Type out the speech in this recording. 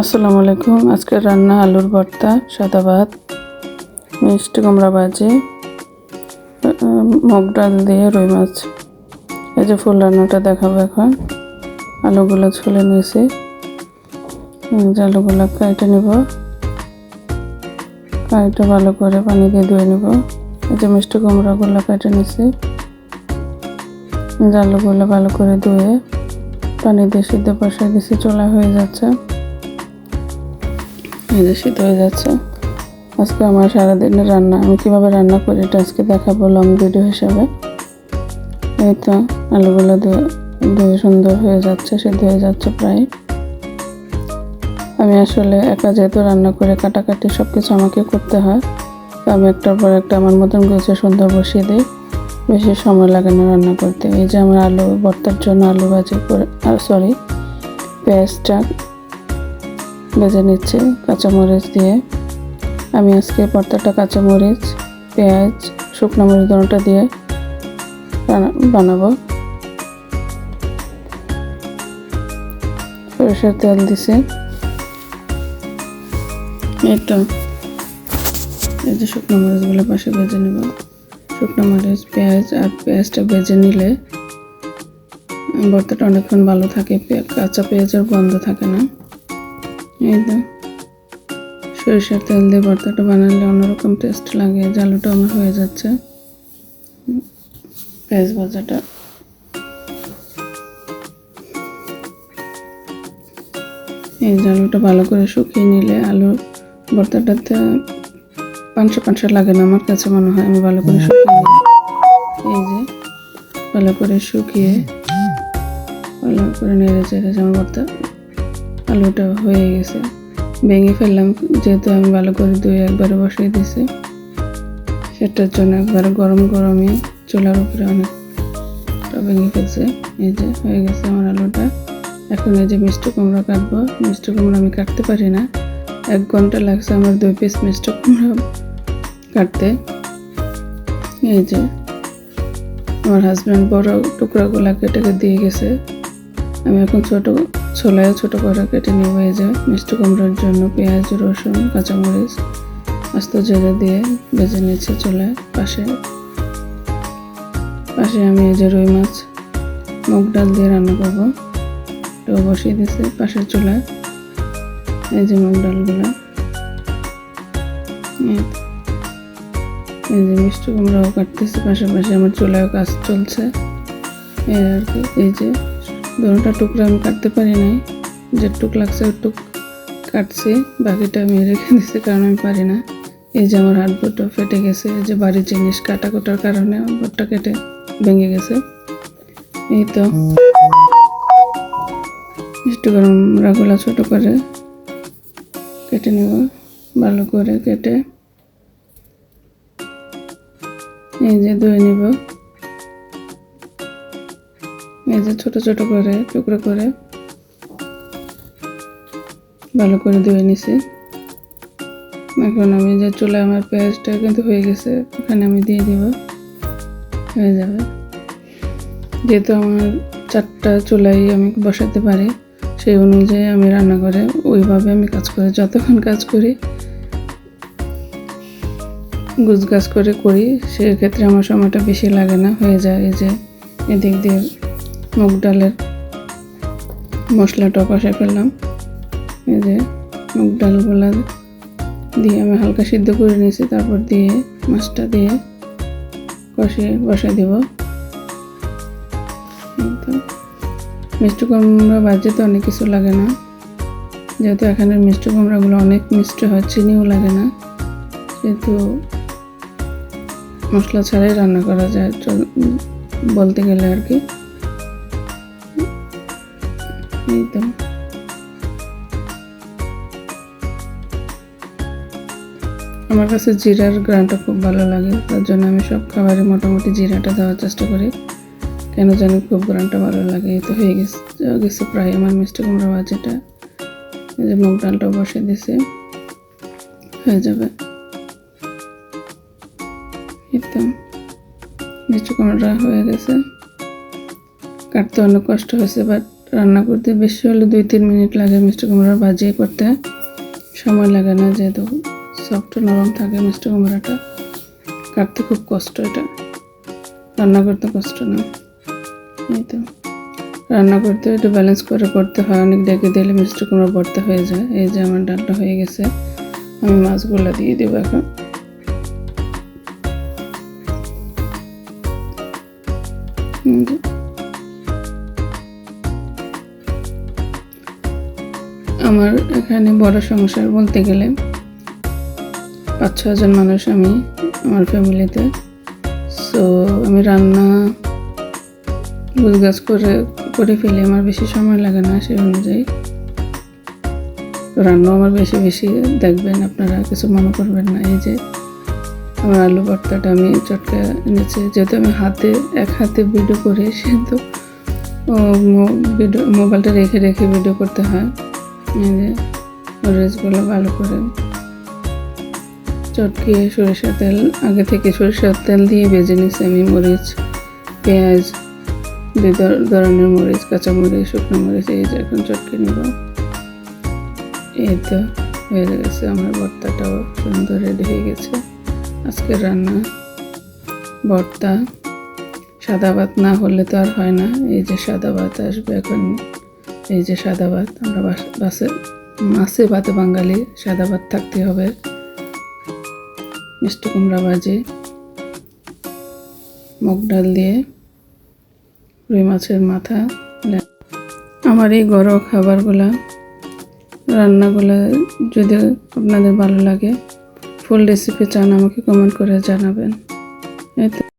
আসসালামু আলাইকুম। আজকের রান্না আলুর ভর্তা, সাদা ভাত, মিষ্টি কুমড়া ভাজি মুগ ডাল দিয়ে রুই মাছ। এই যে ফুল রান্নাটা দেখাবো এখন। আলুগুলো ছুলে নিয়েছি। আলুগুলো কেটে নেব। কেটে ভালো করে পানি দিয়ে ধুয়ে নেব। এই যে মিষ্টি কুমড়াগুলো কেটে নিয়েছি। আলুগুলো ভালো করে ধুয়ে পানি দিয়ে সিদ্ধ বসাই দিয়েছি। চলা হয়ে যাচ্ছে। যে সিদ্ধ হয়ে যাচ্ছে। আজকে আমার সারাদিনের রান্না, আমি কীভাবে রান্না করি এটা আজকে দেখাবো লং ভিডিও হিসাবে। এই তো আলুগুলো দিয়ে সুন্দর হয়ে যাচ্ছে, সিদ্ধ হয়ে যাচ্ছে প্রায়। আমি আসলে একা যেহেতু রান্না করে কাটাকাটি সব কিছু আমাকে করতে হয়, তো আমি একটার পর একটা আমার মতন গুছিয়ে সুন্দর বসিয়ে দিই। বেশি সময় লাগে না রান্না করতে। এই যে আমার আলু, ভর্তার জন্য আলু ভাজি করে আর সরি পেঁয়াজটা ভেজে নিচ্ছি কাঁচামরিচ দিয়ে। আমি আজকে ভর্তাটা কাঁচামরিচ, পেঁয়াজ, শুকনো মরিচ দোনোটা দিয়ে বানাবো। সরিষার তেল দিছি। তো এই যে শুকনো মরিচগুলো পাশে ভেজে নেব। শুকনো মরিচ, পেঁয়াজ আর পেঁয়াজটা ভেজে নিলে ভর্তাটা অনেকক্ষণ ভালো থাকে কাঁচা পেঁয়াজের গন্ধ থাকে না। এই সরিষার তেল দিয়ে ভর্তাটা বানালে অন্যরকম টেস্ট লাগে, জালুটা আমার হয়ে যাচ্ছে। পেঁয়াজ ভাজাটা। এই জালুটা ভালো করে শুকিয়ে নিলে আলু ভর্তাটাতে পাঁচশো পাঁচশো লাগে না, আমার কাছে মনে হয় আমি ভালো করে শুকিয়ে এই যে, ভালো করে শুকিয়ে, ভালো করে নেড়ে চেড়ে আমার ভর্তা আলুটা হয়ে গেছে। ভেঙে ফেললাম, যেহেতু আমি ভালো করে ধুয়ে একবারে বসিয়ে দিয়েছি সেটার জন্য একবারে গরম গরমে চুলার উপরে অনেকটা ভেঙে ফেলছে। এই যে হয়ে গেছে আমার আলুটা। এখন এই যে মিষ্টি কুমড়া কাটবো। মিষ্টি কুমড়া আমি কাটতে পারি না। এক ঘণ্টা লাগছে আমার দুই পিস মিষ্টি কুমড়া কাটতে। এই যে আমার হাজব্যান্ড বড় টুকরাগুলা কেটে দিয়ে গেছে। আমি এখন ছোট ছোলায় ছোট করে কেটে নিব এই যে মিষ্টি কুমড়োর জন্য পেঁয়াজ, রসুন, কাঁচামরিচ, আস্ত জিরে দিয়ে ভেজে নিয়েছি চুলায় পাশে। পাশে আমি এই যে রুই মাছ, মুগ ডাল দিয়ে রান্না করব। তো বসিয়ে দিয়েছি পাশের চুলায়। এই যে মুগ ডালগুলো। এই যে মিষ্টি কুমড়াও কাটতেছি পাশাপাশি আমার চুলায় কাজ চলছে। এই আর কি, এই যে দুটা টুকরা আমি কাটতে পারি নাই। যেটুক লাগছে ওটুক কাটছি, বাকিটা আমি রেখে দিচ্ছি কারণ আমি পারি না। এই যে আমার হাত বুটো ফেটে গেছে, এই যে বাড়ির জিনিস কাটা কোটার কারণে বুটটা কেটে ভেঙে গেছে। এই তো। মিষ্টি গরম রাগুলা ছোট করে কেটে নেব, ভালো করে কেটে। এই যে ধুয়ে নিব। এই যে ছোট ছোট করে, টুকরো করে ভালো করে ধুয়ে নিছি। এখন আমি যে চুলায় আমার পেঁয়াজটা কিন্তু হয়ে গেছে, ওখানে আমি দিয়ে দিব। হয়ে যাবে। যেহেতু আমার চারটা চুলাই আমি বসাতে পারি, সেই অনুযায়ী আমি রান্না করে ওইভাবে আমি কাজ করি, যতক্ষণ কাজ করি গুছ গাছ করে করি, সেক্ষেত্রে আমার সময়টা বেশি লাগে না, হয়ে যায় এই যে এদিক দিয়ে মুগ ডালের মশলাটা কষে ফেললাম। এই যে মুগ ডালগুলো দিয়ে আমি হালকা সিদ্ধ করে নিয়েছি, তারপর দিয়ে মাছটা দিয়ে কষিয়ে বসে দিব। তো মিষ্টি কুমড়া ভাজিতে অনেক কিছু লাগে না। যেহেতু এখানের মিষ্টি কুমড়াগুলো অনেক মিষ্টি হয়, চিনিও লাগে না। সেহেতু মশলা ছাড়াই রান্না করা যায় বলতে গেলে আর কি। এই আমার কাছে জিরার গ্রানটা খুব ভালো লাগে, তার জন্য আমি সব খাবারে মোটামুটি জিরাটা দেওয়ার চেষ্টা করি। কেন জানি খুব গ্রানটা ভালো লাগে তো হয়ে গেছে গেছে প্রায় আমার মিষ্টি কুমড়া ভাজিটা। যে মুগ ডালটা বসে দিছে হয়ে যাবে। একদম মিষ্টি কুমড়োটা হয়ে গেছে। কাটতে অনেক কষ্ট হয়েছে বাট রান্না করতে বেশি হলে দুই তিন মিনিট লাগে মিষ্টি কুমড়ার ভাজি করতে। সময় লাগে না যেহেতু সফট নরম থাকে মিষ্টি কুমড়াটা। কাটতে খুব কষ্ট এটা। রান্না করতে কষ্ট না। এই তো। রান্না করতে একটু ব্যালেন্স করে করতে হয়। অনেক ডেকে দিলে মিষ্টি কুমড়া ভর্তা হয়ে যায়। এই যে আমার ডালটা হয়ে গেছে। আমি মাছগুলো দিয়ে দেবো এখন। এই আমার এখানে বড় সংসার বলতে গেলে পাঁচ ছজন মানুষ আমি, আমার ফ্যামিলিতে। সো আমি রান্না গুজগাছ করে করে ফেলি, আমার বেশি সময় লাগে না সেই অনুযায়ী। রান্নাও আমার বেশি বেশি দেখবেন আপনারা, কিছু মনে করবেন না। এই যে আমার আলু ভর্তাটা আমি চটকা এনেছি, যেহেতু আমি হাতে, এক হাতে ভিডিও করি, সেহেতু ভিডিও মোবাইলটা রেখে রেখে ভিডিও করতে হয়। মরিচগুলো ভালো করে চটকে সরিষার তেল, আগে থেকে সরিষার তেল দিয়ে ভেজে নিচ্ছি আমি মরিচ, পেঁয়াজ দুই ধরনের মরিচ, কাঁচা মরিচ, শুকনো মরিচ, এই যে এখন চটকে নিব। এই তো হয়ে গেছে, আমার ভর্তাটাও সুন্দর রেডি হয়ে গেছে। আজকের রান্না ভর্তা। সাদা ভাত না হলে তো আর হয় না, এই যে সাদা ভাত আসবে এখন। এই যে সাদা ভাত আমরা বাস- মাছে ভাতে বাঙালি সাদা ভাত থাকতে হবে। মিষ্টি কুমড়া ভাজি, মুগ ডাল দিয়ে, রুই মাছের মাথা, আমার এই ঘরোয়া খাবারগুলা, রান্নাগুলো যদি আপনাদের ভালো লাগে, ফুল রেসিপি চান আমাকে কমেন্ট করে জানাবেন। এই তো